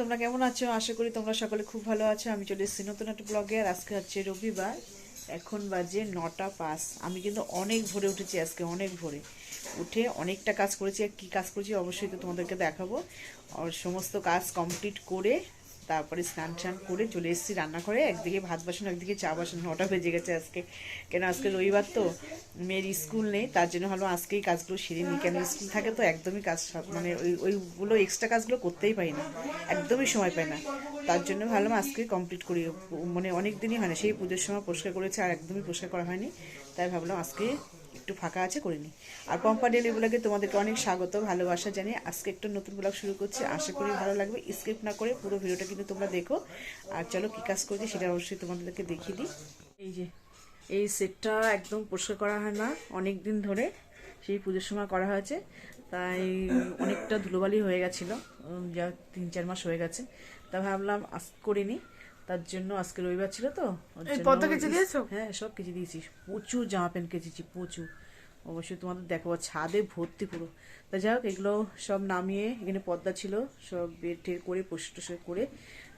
তোমরা কেমন আছো? আশা করি তোমরা সকলে খুব ভালো আছো। আমি চলে এসেছি নতুন একটা ব্লগে আর আজকে হচ্ছে রবিবার। এখন বাজে নটা পাস আমি কিন্তু অনেক ভোরে উঠেছি আজকে, অনেক ভোরে। উঠে অনেকটা কাজ করেছি। আর কী কাজ করেছি অবশ্যই তো তোমাদেরকে দেখাবো। আর সমস্ত কাজ কমপ্লিট করে তারপরে স্নান টান করে চলে এসেছি রান্নাঘরে। একদিকে ভাত বাসন, একদিকে চা বাসন। নটা বেজে গেছে আজকে। কেন আজকে রবিবার তো? মেয়ের স্কুল নেই, তার জন্য ভালো আজকেই কাজগুলো সেরে নিই। কেন স্কুল থাকে তো একদমই কাজ মানে ওই, ওইগুলো এক্সট্রা কাজগুলো করতেই পারি না। একদমই সময় পাই না। তার জন্য ভাবলাম আজকে কমপ্লিট করি। মানে অনেক দিনই হয় না, সেই পুজোর সময় পরিষ্কার করেছে আর একদমই পরিষ্কার করা হয়নি। তাই ভাবলাম আজকে একটু ফাঁকা আছে করে নিই আর পম্পা ডেলি ব্লগে তোমাদেরকে অনেক স্বাগত ভালোবাসা জানিয়ে আজকে একটা নতুন ব্লগ শুরু করছি। আশা করি ভালো লাগবে স্কিপ না করে পুরো ভিডিওটা কিন্তু তোমরা দেখো। আর চলো কী কাজ করছি সেটা অবশ্যই তোমাদেরকে দেখিয়ে দিই। এই যে এই সেটটা একদম পরিষ্কার করা হয় না অনেক দিন ধরে সেই পুজোর সময় করা হয়েছে। তাই অনেকটা ধুলোবালি হয়ে গেছিল যা তিন চার মাস হয়ে গেছে। তা ভাবলাম আজ করিনি তার জন্য আজকে রবিবার ছিল তো কেচে দিয়েছ? হ্যাঁ সব কেচে দিয়েছি। প্রচুর জামা প্যান্ট কেচেছি প্রচুর। অবশ্যই তোমাদের দেখাবো, ছাদে ভর্তি পুরো। তা যাই হোক, এগুলো সব নামিয়ে এখানে পর্দা ছিল, সব বেড টের করে পরিষ্কার করে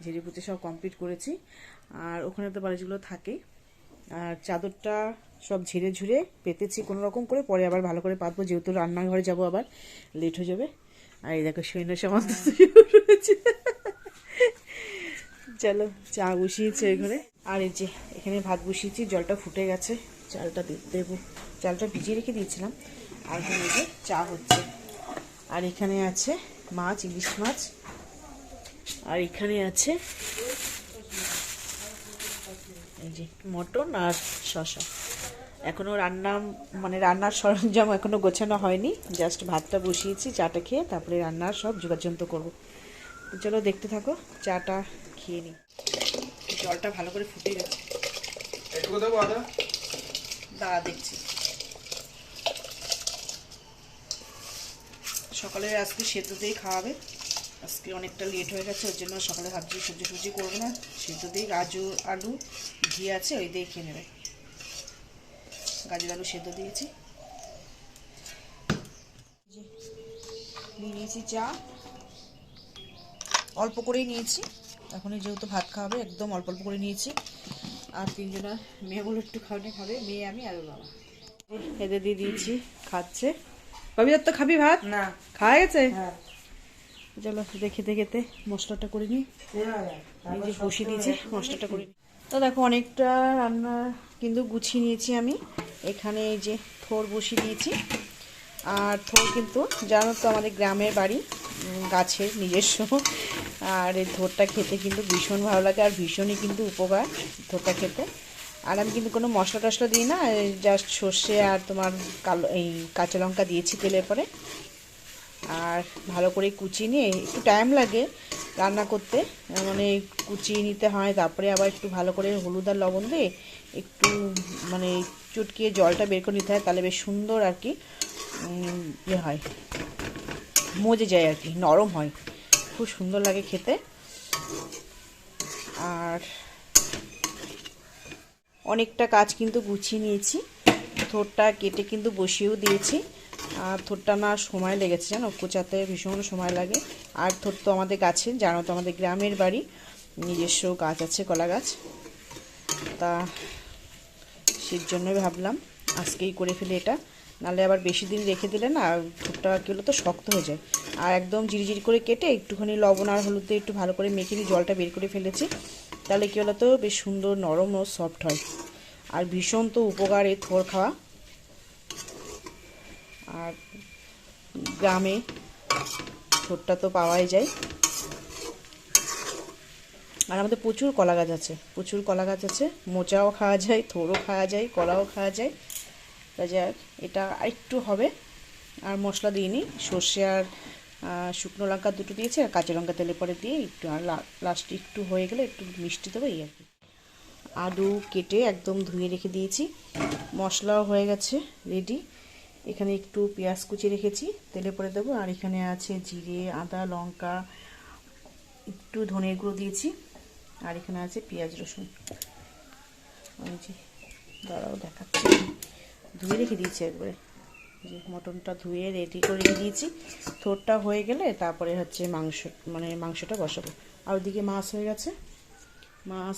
ঝেড়ে পুঁতে সব কমপ্লিট করেছি। আর ওখানে তো বালিশগুলো থাকেই আর চাদরটা সব ঝেড়ে ঝুড়ে পেতেছি কোনো রকম করে, পরে আবার ভালো করে পাতবো, যেহেতু রান্নাঘরে যাব আবার লেট হয়ে যাবে। আর এই দেখো সৈন্য রয়েছে। চলো, চা বসিয়েছে ঘরে। আর এই যে, এখানে ভাত বসিয়েছি, জলটা ফুটে গেছে, চালটা দেবো। চালটা ভিজিয়ে রেখে দিয়েছিলাম। আর এখানে যে চা হচ্ছে। আর এখানে আছে মাছ ইলিশ মাছ। আর এখানে আছে এই যে মটন আর শশা এখনও রান্না মানে রান্নার সরঞ্জাম এখনও গোছানো হয়নি। জাস্ট ভাতটা বসিয়েছি চাটা খেয়ে তারপরে রান্নার সব যোগাযন্ত্র করব। চলো দেখতে থাকো চাটা খেয়ে নিই জলটা ভালো করে ফুটে গেছে দাঁড়া দেখছি। সকালে আজকে সেদ্ধ দিয়েই খাওয়াবে। আজকে অনেকটা লেট হয়ে গেছে, ওর জন্য সকালে ভাবছি সবজি সবজি করব না। সেদ্ধ দিয়ে গাজর, আলু, ঘি আছে, ওই দিয়ে খেয়ে নেবে। গাজর, আলু সেদ্ধ দিয়েছি। নিয়ে নিয়েছি চা। অল্প করেই নিয়েছি। এখন যেহেতু ভাত খাওয়াবে, একদম অল্প অল্প করে নিয়েছি। আর তিনজনা মেয়েগুলো একটু খাওয়ানি খাবে মেয়ে আমি আর বাবা। এদের দিয়ে দিয়েছি, খাচ্ছে। কবিতার তো খাবি ভাত? না। খাওয়া গেছে? হ্যাঁ। চলো দেখে দেখেতে মশলাটা করে নিই এই যে বসিয়ে দিয়েছি মশলাটা করে নিই তো দেখো অনেকটা রান্না কিন্তু গুছিয়ে নিয়েছি আমি। এখানে এই যে থোর বসিয়ে দিয়েছি। আর থোর কিন্তু জানো তো আমাদের গ্রামের বাড়ি গাছের নিজস্ব। আর এই থোরটা খেতে কিন্তু ভীষণ ভালো লাগে আর ভীষণই কিন্তু উপকার থোরটা খেতে। আর আমি কিন্তু কোনো মশলা টশলা দিই না জাস্ট সর্ষে আর তোমার কালো, এই কাঁচা লঙ্কা দিয়েছি তেলের পরে। আর ভালো করে কুচিয়ে নিয়ে, একটু টাইম লাগে রান্না করতে মানে কুচিয়ে নিতে হয়, তারপরে আবার একটু ভালো করে হলুদ আর লবণ দিয়ে একটু মানে চুটকিয়ে জলটা বের করে নিতে হয়, তাহলে বেশ সুন্দর আর কি ইয়ে হয়। মজে যায় আর কি, নরম হয়। খুব সুন্দর লাগে খেতে। আর অনেকটা কাজ কিন্তু গুছিয়ে নিয়েছি। থোরটা কেটে কিন্তু বসিয়েও দিয়েছি। আর থোরটা না সময় লেগেছে, জানো? কোচাতে ভীষণ সময় লাগে। আর থোর তো আমাদের গাছে, জানো তো আমাদের গ্রামের বাড়ি। নিজস্ব গাছ আছে, কলা গাছ। তা সেই জন্যই ভাবলাম আজকেই করে ফেলি এটা। নাহলে আবার বেশি দিন রেখে দিলে না থোরটা কী হলো তো শক্ত হয়ে যায়। আর একদম ঝিরিঝিরি করে কেটে একটুখানি লবণ আর হলুদ দিয়ে একটু ভালো করে মেখে নিয়ে জলটা বের করে ফেলেছি। তাহলে কী হলো তো বেশ সুন্দর নরম ও সফট হয়। আর ভীষণ তো উপকার এই থোর খাওয়া। আর গ্রামে থোরটা তো পাওয়াই যায়। আর আমাদের প্রচুর কলা গাছ আছে, প্রচুর কলা গাছ আছে। মোচাও খাওয়া যায়, থোরও খাওয়া যায়, কলাও খাওয়া যায়। তা যাক এটা একটু হবে। আর মশলা দিইনি, সর্ষে আর শুকনো লঙ্কা দুটো দিয়েছি আর কাঁচা লঙ্কা তেলে পরে দিয়ে একটু আর লাস্টে একটু হয়ে গেলে একটু মিষ্টি দেবো, এই আর কি। আলু কেটে একদম ধুয়ে রেখে দিয়েছি। মশলাও হয়ে গেছে রেডি এখানে একটু পেঁয়াজ কুচি রেখেছি, তেলে পরে দেবো। আর এখানে আছে জিরে, আদা, লঙ্কা, একটু ধনে গুঁড়ো দিয়েছি। আর এখানে আছে পেঁয়াজ রসুন। ওই যে দাঁড়াও, দেখাচ্ছি। ধুয়ে রেখে দিয়েছি একবারে। মটনটা ধুয়ে রেডি করে দিয়েছি। থোরটা হয়ে গেলে তারপরে হচ্ছে মাংস মানে মাংসটা বসাবো। আর ওদিকে মাছ হয়ে গেছে। মাছ,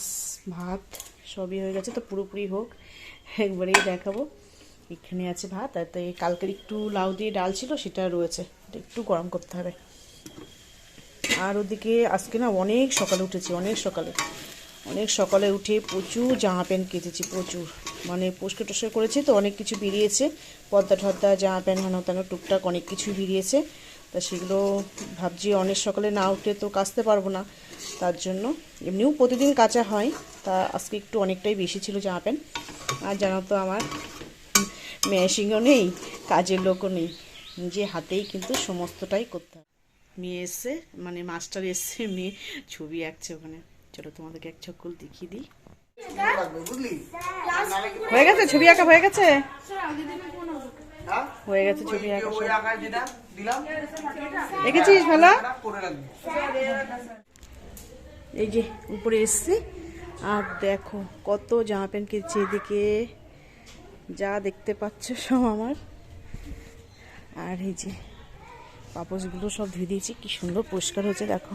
ভাত সবই হয়ে গেছে, তো পুরোপুরি হোক, একবারেই দেখাবো। এখানে আছে ভাত, আর তাই কালকের একটু লাউ দিয়ে ডাল ছিল, সেটা রয়েছে। একটু গরম করতে হবে। আর ওদিকে আজকে না অনেক সকালে উঠেছি, অনেক সকালে। অনেক সকালে উঠে প্রচুর জামা প্যান্ট কেটেছি, প্রচুর। মানে পরিষ্কার টস্কার করেছি তো, অনেক কিছু বেরিয়েছে। পর্দা টর্দা জামা প্যান্ট হেন তেন টুকটাক অনেক কিছু বেরিয়েছে। তা সেগুলো ভাবছি অনেক সকালে না উঠে তো কাচতে পারব না। তার জন্য এমনিও প্রতিদিন কাচা হয়, তা আজকে একটু অনেকটাই বেশি ছিল জামা প্যান্ট আর জানো তো আমার, মেশিনও নেই, কাজের লোকও নেই। নিজে হাতেই কিন্তু সমস্তটাই করতে হবে মেয়ে এসছে মানে মাস্টার এসছে, মেয়ে ছবি আঁকছে ওখানে। চলো তোমাদেরকে এক চক্কর দেখিয়ে দিই। হয়ে গেছে? ছবি আঁকা হয়ে গেছে? হ্যাঁ? গেছে ছবি আঁকা এঁকেছিস ভালো? এই যে উপরে এসছি। আর দেখো কত জামা প্যান্ট কিনছে এদিকে। যা দেখতে পাচ্ছ সব আমার। আর এই যে পাপোশগুলো সব ধুয়ে দিয়েছি। কি সুন্দর পরিষ্কার হয়েছে দেখো।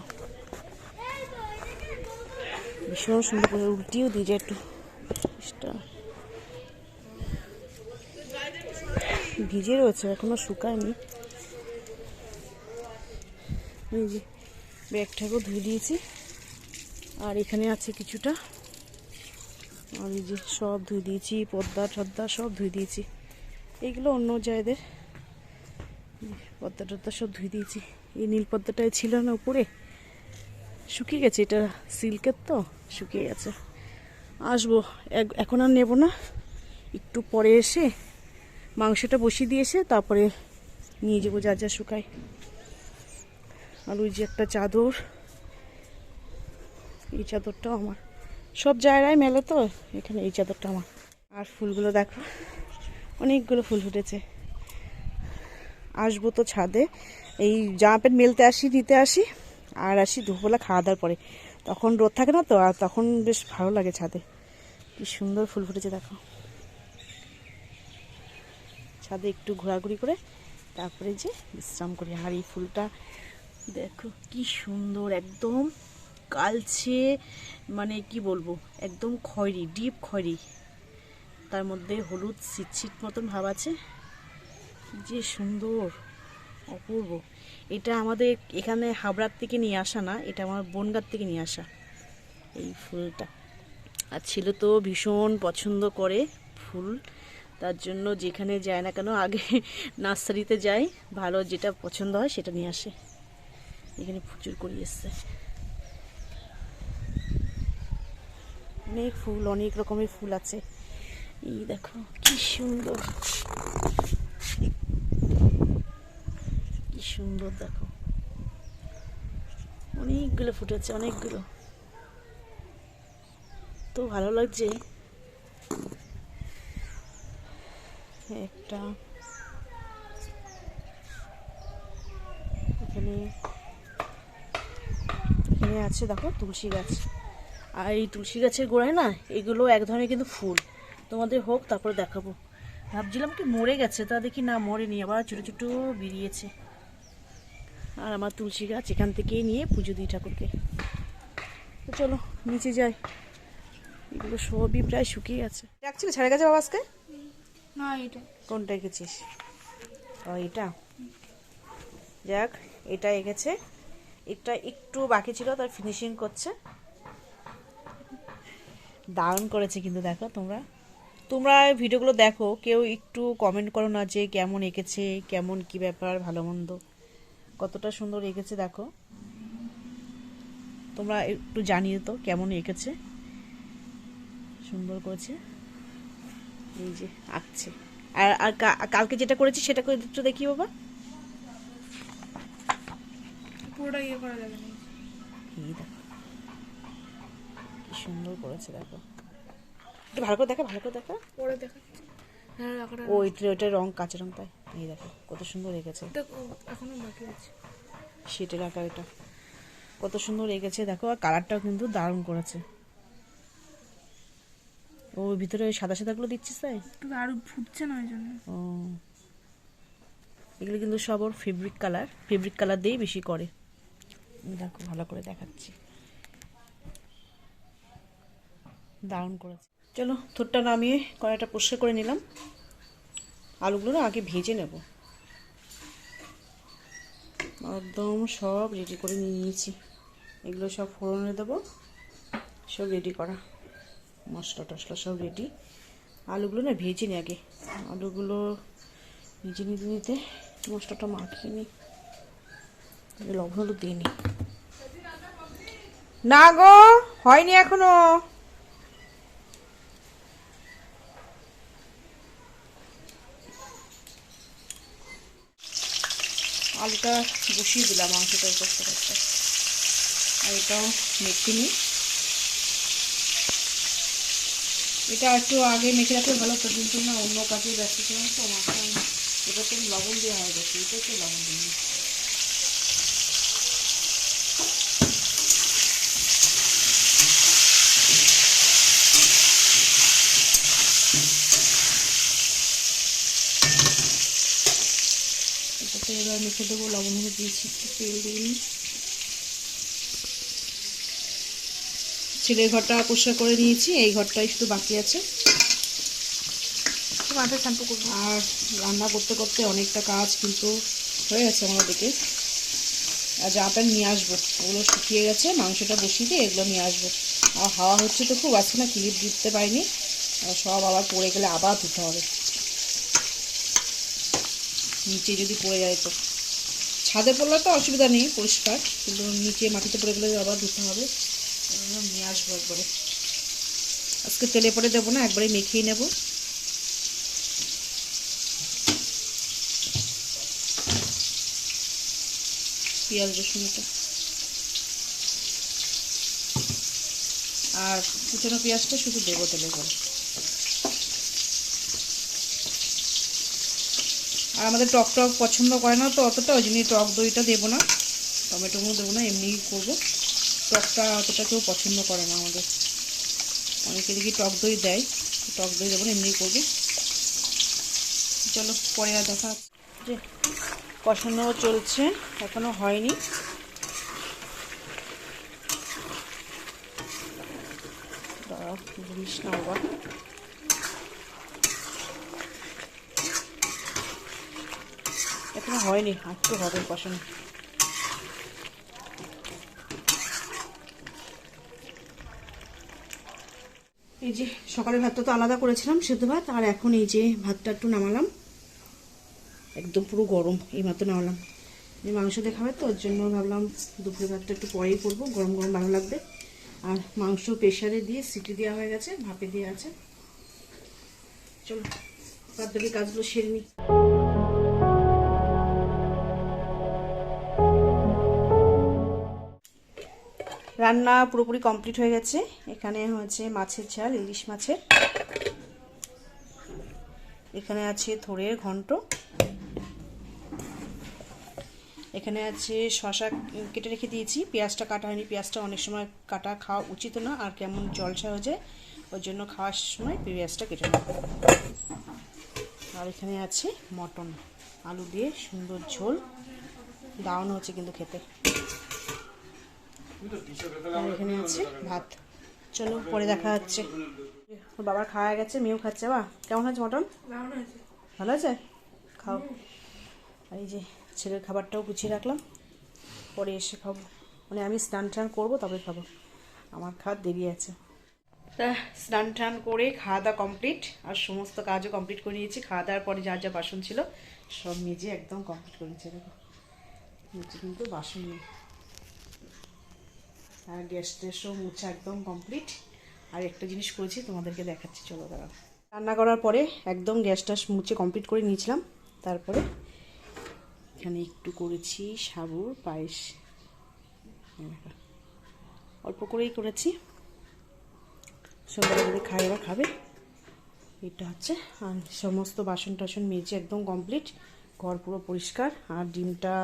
ভীষণ সুন্দর করে উল্টিও দিয়েছে একটু। ভিজে রয়েছে, এখনও শুকায়নি। যে ব্যাগটাকেও ধুয়ে দিয়েছি। আর এখানে আছে কিছুটা। আর এই যে সব ধুয়ে দিয়েছি, পদ্মা টদ্দা সব ধুয়ে দিয়েছি। এইগুলো অন্য জায়গাদের পদ্মা টদ্দা সব ধুয়ে দিয়েছি। এই নীল পদ্মাটাই ছিল না উপরে। শুকিয়ে গেছে, এটা সিল্কের তো, শুকিয়ে গেছে। আসব এখন আর নেব না। একটু পরে এসে মাংসটা বসিয়ে দিয়ে এসে তারপরে নিয়ে যাব যা যা শুকায়। আর ওই যে একটা চাদর, এই চাদরটাও আমার। সব জায়গায় মেলে তো, এখানে এই চাদরটা আমার। আর ফুলগুলো দেখো, অনেকগুলো ফুল ফুটেছে। আসব তো ছাদে। এই জামা প্যান্ট মেলতে আসি, নিতে আসি। আর আসি দুপুরবেলা খাওয়া দাওয়ার পরে। তখন রোদ থাকে না তো, আর তখন বেশ ভালো লাগে ছাদে। কি সুন্দর ফুল ফুটেছে দেখো। ছাদে একটু ঘোরাঘুরি করে তারপরে যে বিশ্রাম করি। আর এই ফুলটা দেখো কি সুন্দর, একদম কালছে মানে কি বলব, একদম খয়েরি, ডিপ খয়েরি। তার মধ্যে হলুদ, ছিটছিট মতন ভাব আছে। যে সুন্দর, অপূর্ব। এটা আমাদের এখানে হাবড়ার থেকে নিয়ে আসা না, এটা আমার বনগার থেকে নিয়ে আসা এই ফুলটা। আর ছেলে তো ভীষণ পছন্দ করে ফুল, তার জন্য যেখানে যায় না কেন আগে নার্সারিতে যায় ভালো যেটা পছন্দ হয় সেটা নিয়ে আসে। এখানে প্রচুর করি এসছে। অনেক ফুল, অনেক রকমের ফুল আছে। এই দেখো, কি সুন্দর। সুন্দর, দেখো। অনেকগুলো ফুটেছে, অনেকগুলো। তো ভালো লাগছে। একটা। এখানে এখানে আছে, দেখো, তুলসী গাছ। আর এই তুলসী গাছের গোড়ায় না, এগুলো এক ধরনের কিন্তু ফুল। তোমাদের হোক, তারপরে দেখাবো। ভাবছিলাম কি মরে গেছে, তা দেখি না মরেনি, আবার ছোটো ছোটো বেরিয়েছে। আর আমার তুলসী গাছ এখান থেকেই নিয়ে পুজো দিই ঠাকুরকে। তো চলো নিচে যাই। এগুলো সবই প্রায় শুকিয়ে গেছে। ডাকছিল ছেড়ে গেছে বাবা আজকে? না এটা। কোনটা এঁকেছিস? ও এটা? যাক এটা এঁকেছে। এটা একটু বাকি ছিল তার ফিনিশিং করছে। দারুণ করেছে কিন্তু দেখো তোমরা। তোমরা ভিডিওগুলো দেখো কেউ একটু কমেন্ট করো না যে কেমন এঁকেছে কেমন কি ব্যাপার ভালো মন্দ। কতটা সুন্দর এঁকেছে দেখো। তোমরা একটু জানিয়ে তো কেমন এঁকেছে। সুন্দর করেছে। এই যে আঁকছে। আর আর কালকে যেটা করেছি সেটা করে একটু দেখি বাবা। পুরোটা ইয়ে করা যাবে না। এই দেখো। কি সুন্দর করেছে দেখো। একটু ভালো করে দেখা ভালো করে দেখা। পরে আঁকাটা হ্যাঁ, ও এটা ওইটা রং কাঁচা রং তাই? এই দেখো কত সুন্দর এঁকেছে এখনও বাকি আছে। সেটা কাকা এটা। কত সুন্দর এঁকেছে দেখো আর কালারটাও কিন্তু দারুণ করেছে। ও ভিতরে সাদা সাদাগুলো দিচ্ছিস তাই? আরও ফুটছে না ওই জন্য। ও। এগুলো কিন্তু সব ওর ফেব্রিক কালার ফেব্রিক কালার দিয়েই বেশি করে। দেখো ভালো করে দেখাচ্ছি। দারুণ করেছে। চলো, থোরটা নামিয়ে কড়াইটা পরিষ্কার করে নিলাম। আলুগুলো আগে ভেজে নেব। একদম সব রেডি করে নিয়েছি। এগুলো সব ফোড়নে দেবো। সব রেডি করা। মশলা টশলা সব রেডি আলুগুলো না ভেজে নি আগে। আলুগুলো ভেজে নিতে নিতে মশলাটা মাখিয়ে নিই। লবণ হলুদ দিয়ে না গো, হয়নি এখনও। আলুটা বসিয়ে দিলাম মাংসটা করতে করতে আর এটাও মেখে নিই। এটা একটু আগে মেখে রাখলে ভালো তো কিন্তু না, অন্য কাজে ব্যস্ত ছিলাম তো মাংস তো লবণ দেওয়া হয়ে গেছে এটা একটু লবণ দিই এবার মেখে দেবো লবণ হলুদ দিয়েছি একটু তেল দিয়ে নিই। ছেলের ঘরটা পরিষ্কার করে নিয়েছি এই ঘরটাই শুধু বাকি আছে। মাথায় শ্যাম্পু করব। আর রান্না করতে করতে অনেকটা কাজ কিন্তু হয়ে গেছে আমাদেরকে আর যা প্যান্ট নিয়ে আসব ওগুলো শুকিয়ে গেছে মাংসটা বসিয়ে দিয়ে এগুলো নিয়ে আসব। আর হাওয়া হচ্ছে তো খুব আজকে না ক্লিপ দিতে পারিনি। আর সব আবার পড়ে গেলে আবার ধুতে হবে। নিচে যদি পড়ে যায় তো। ছাদে পড়লে তো অসুবিধা নেই, পরিষ্কার। কিন্তু নিচে মাটিতে পড়ে গেলে আবার ধুতে হবে। নিয়ে আসব একবারে। আজকে তেলে পরে দেবো না, একবারে মেখেই নেব। পেঁয়াজ রসুনটা আর কুচনো পেঁয়াজটা শুধু দেবো তেলে করে। আর আমাদের টক টক পছন্দ করে না তো অতটা, ওই জন্যই টক দইটা দেবো না। টমেটোগুলো দেবো না, এমনিই করব। টকটা অতটা কেউ পছন্দ করে না আমাদের। অনেকে দেখি টক দই দেয়, টক দই দেবো না, এমনিই করবে। চলো, পরে আর দেখা যে কষানো চলছে, এখনও হয়নি। দাঁড়াও না আবার এখনও হয়নি একটু হবে কষানো। এই যে সকালের ভাতটা তো আলাদা করেছিলাম, সেদ্ধ ভাত, আর এখন এই যে ভাতটা একটু নামালাম। একদম পুরো গরম এই মাত্র নামালাম। এই মাংস দিয়ে তো, ওর জন্য ভাবলাম দুপুরে ভাতটা একটু পরেই করব, গরম গরম ভালো লাগবে। আর মাংস প্রেশারে দিয়ে সিটি দেওয়া হয়ে গেছে, ভাপে দিয়ে আছে। চলো বাদ কাজগুলো সেরে নিই। রান্না পুরোপুরি কমপ্লিট হয়ে গেছে। এখানে হচ্ছে মাছের ঝাল, ইলিশ মাছের। এখানে আছে থোড়ের ঘন্ট। এখানে আছে শশা কেটে রেখে দিয়েছি। পেঁয়াজটা কাটা হয়নি। পেঁয়াজটা অনেক সময় কাটা খাওয়া উচিত না, আর কেমন জলসা হয়ে যায়, ওই জন্য খাওয়ার সময় পেঁয়াজটা কেটে নেব। আর এখানে আছে মটন, আলু দিয়ে সুন্দর ঝোল। দারুণ হচ্ছে কিন্তু খেতে। এখানে আছে ভাত। চলো পরে দেখা যাচ্ছে ওর বাবার খাওয়া গেছে মেয়েও খাচ্ছে বা কেমন হয়েছে মটন? ভালো আছে খাও। আর এই যে ছেলের খাবারটাও গুছিয়ে রাখলাম। পরে এসে খাব। মানে আমি স্নান টান করব তবে খাব। আমার খাওয়ার দেরি আছে। তা স্নান টান করে খাওয়া দাওয়া কমপ্লিট আর সমস্ত কাজও কমপ্লিট করে নিয়েছি। খাওয়া দাওয়ার পরে যা যা বাসন ছিল সব মেজে একদম কমপ্লিট করে নিয়েছে দেখো কিন্তু বাসন নেই। আর গ্যাস ট্যাসও মুছা একদম কমপ্লিট আর একটা জিনিস করেছি, তোমাদেরকে দেখাচ্ছি, চলো দাঁড়াও। রান্না করার পরে একদম গ্যাস ট্যাস মুছে কমপ্লিট করে নিয়েছিলাম। তারপরে এখানে একটু করেছি সাবুর পায়েস। অল্প করেই করেছি। সন্ধ্যাবেলা যদি খায় আবার খাবে। এটা হচ্ছে, আর সমস্ত বাসন টাসন মেজে একদম কমপ্লিট ঘর পুরো পরিষ্কার। আর ডিমটা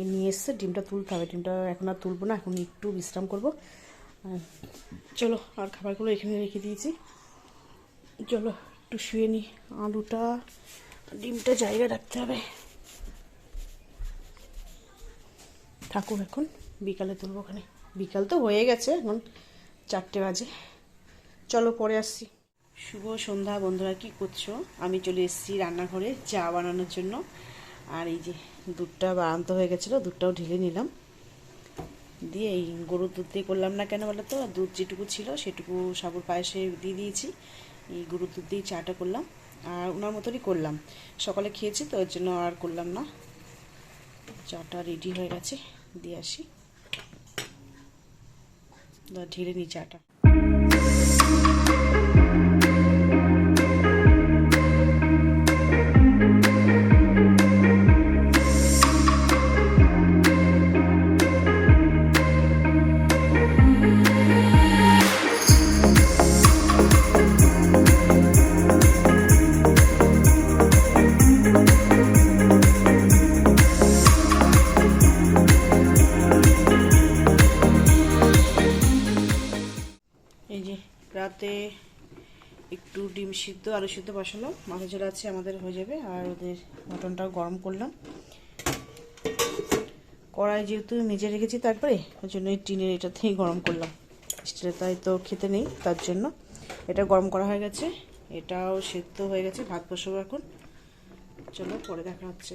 এ নিয়ে এসছে, ডিমটা তুলতে হবে। ডিমটা এখন আর তুলবো না, এখন একটু বিশ্রাম করব। চলো, আর খাবারগুলো এখানে রেখে দিয়েছি। চলো, একটু শুয়ে নিই আলুটা, ডিমটা জায়গায় রাখতে হবে। থাকুক এখন, বিকালে তুলবো ওখানে। বিকাল তো হয়ে গেছে, এখন চারটে বাজে। চলো, পরে আসছি। শুভ সন্ধ্যা, বন্ধুরা, কি করছ? আমি চলে এসেছি রান্নাঘরে চা বানানোর জন্য। আর এই যে দুধটা বাড়ান্ত হয়ে গেছিল, দুধটাও ঢেলে নিলাম। দিয়ে এই গরুর দুধ দিয়ে করলাম না কেন বলো তো দুধ যেটুকু ছিল সেটুকু সাবুর পায়েসে দিয়ে দিয়েছি। এই গরুর দুধ দিয়ে চাটা করলাম আর ওনার মতনই করলাম। সকালে খেয়েছি তো ওর জন্য আর করলাম না। চাটা রেডি হয়ে গেছে, দিয়ে আসি। ঢেলে নিই চাটা। এই যে রাতে একটু ডিম সিদ্ধ, আলু সিদ্ধ বসালাম মাথা ঝোলা আছে, আমাদের হয়ে যাবে। আর ওদের মটনটাও গরম করলাম। কড়াই যেহেতু মেজে রেখেছি তারপরে, ওই জন্য এই টিনের এটাতেই গরম করলাম। স্টিলের তাই তো খেতে নেই, তার জন্য। এটা গরম করা হয়ে গেছে। এটাও সিদ্ধ হয়ে গেছে, ভাত বসাবো এখন। চলো, পরে দেখা হচ্ছে।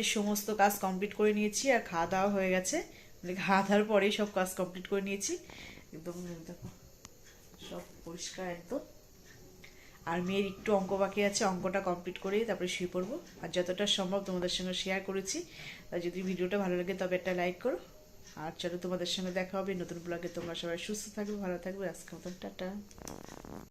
তা রাত্রির সমস্ত কাজ কমপ্লিট করে নিয়েছি আর খাওয়া দাওয়া হয়ে গেছে। মানে খাওয়া দাওয়ার পরেই সব কাজ কমপ্লিট করে নিয়েছি। একদম দেখো, সব পরিষ্কার একদম। আর মেয়ের একটু অঙ্ক বাকি আছে, অঙ্কটা কমপ্লিট করেই তারপরে শুয়ে পড়ব। আর যতটা সম্ভব তোমাদের সঙ্গে শেয়ার করেছি। আর যদি ভিডিওটা ভালো লাগে তবে একটা লাইক করো। আর চলো তোমাদের সঙ্গে দেখা হবে নতুন ব্লগে তোমরা সবাই সুস্থ থাকবে, ভালো থাকবে। আজকে মতন টাটা।